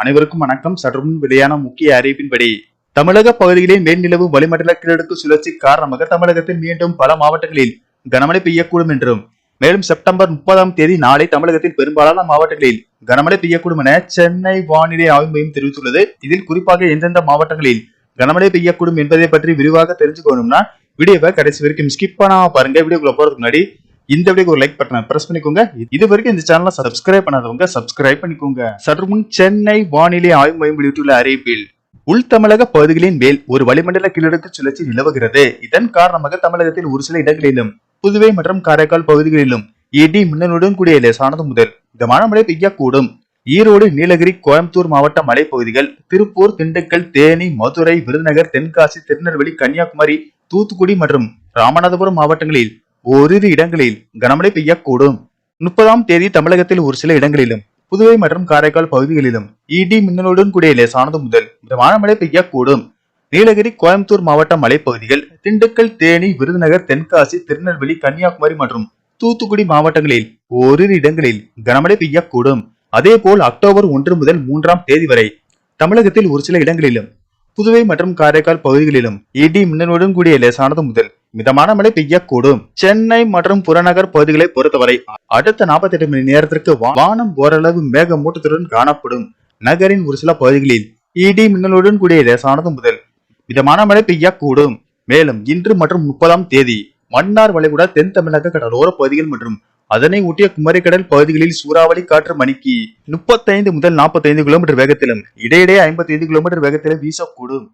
அனைவருக்கும் வணக்கம். சற்றுமுன் வெளியான முக்கிய அறிவிப்பின்படி தமிழக பகுதிகளில் மேல்நிலவு வளிமண்டல கிழக்கு சுழற்சி காரணமாக தமிழகத்தில் மீண்டும் பல மாவட்டங்களில் கனமழை பெய்யக்கூடும் என்றும் மேலும் செப்டம்பர் முப்பதாம் தேதி நாளை தமிழகத்தில் பெரும்பாலான மாவட்டங்களில் கனமழை பெய்யக்கூடும் என சென்னை வானிலை ஆய்வு மையம் தெரிவித்துள்ளது. இதில் குறிப்பாக எந்தெந்த மாவட்டங்களில் கனமழை பெய்யக்கூடும் என்பதை பற்றி விரிவாக தெரிஞ்சுக்கணும்னா வீடியோவை கடைசி வரைக்கும் ஸ்கிப் பண்ணாம பாருங்க. வீடியோக்குள்ள போறதுக்கு முன்னாடி இந்த வீடியோக்கு ஒரு லைக் பட்டனை பிரஸ் பண்ணிக்கோங்க. இது வரைக்கும் இந்த சேனலை சப்ஸ்கிரைப் பண்ணாதவங்க சப்ஸ்கிரைப் பண்ணிக்கோங்க. சற்று முன் சென்னை வானிலை ஆய்வு மையம் வெளியிட்டுள்ள அறிவிப்பில் உள் தமிழக பகுதிகளின் மேல் ஒரு வளிமண்டல கிழக்கு சுழற்சி நிலவுகிறது. இதன் காரணமாக தமிழகத்தில் ஒரு சில இடங்களிலும் புதுவை மற்றும் காரைக்கால் பகுதிகளிலும் இடி மின்னலுடன் கூடிய லேசானது முதல் மிதமான மழை பெய்யக்கூடும். ஈரோடு நீலகிரி கோயம்புத்தூர் மாவட்ட மலைப்பகுதிகள் திருப்பூர் திண்டுக்கல் தேனி மதுரை விருதுநகர் தென்காசி திருநெல்வேலி கன்னியாகுமரி தூத்துக்குடி மற்றும் ராமநாதபுரம் மாவட்டங்களில் ஓரிரு இடங்களில் கனமழை பெய்யக்கூடும். முப்பதாம் தேதி தமிழகத்தில் ஒரு சில இடங்களிலும் புதுவை மற்றும் காரைக்கால் பகுதிகளிலும் இடி மின்னலுடன் கூடிய லேசானது முதல் மிதமான மழை பெய்யக்கூடும். நீலகிரி கோயம்புத்தூர் மாவட்ட மலைப்பகுதிகள் திண்டுக்கல் தேனி விருதுநகர் தென்காசி திருநெல்வேலி கன்னியாகுமரி மற்றும் தூத்துக்குடி மாவட்டங்களில் ஓரிரு இடங்களில் கனமழை பெய்யக்கூடும். அதேபோல் அக்டோபர் ஒன்று முதல் மூன்றாம் தேதி வரை தமிழகத்தில் ஒரு சில இடங்களிலும் புதுவை மற்றும் காரைக்கால் பகுதிகளிலும் இடி மின்னலுடன் கூடிய லேசானது முதல் மிதமான மழை பெய்யக்கூடும். சென்னை மற்றும் புறநகர் பகுதிகளை பொறுத்தவரை அடுத்த 48 மணி நேரத்திற்கு வானம் ஓரளவு மேகமூட்டத்துடன் காணப்படும். நகரின் ஒரு சில பகுதிகளில் இடி மின்னலுடன் கூடிய லேசானது முதல் மிதமான மழை பெய்யக்கூடும். மேலும் இன்று மற்றும் முப்பதாம் தேதி மன்னார் வளைகுடா தென் தமிழக கடலோர பகுதிகள் மற்றும் அதனை ஒட்டிய குமரிக்கடல் பகுதிகளில் சூறாவளி காற்று மணிக்கு முப்பத்தைந்து முதல் 45 கிலோமீட்டர் வேகத்திலும் இடையிடையே 55 கிலோமீட்டர் வேகத்திலும் வீசக்கூடும்.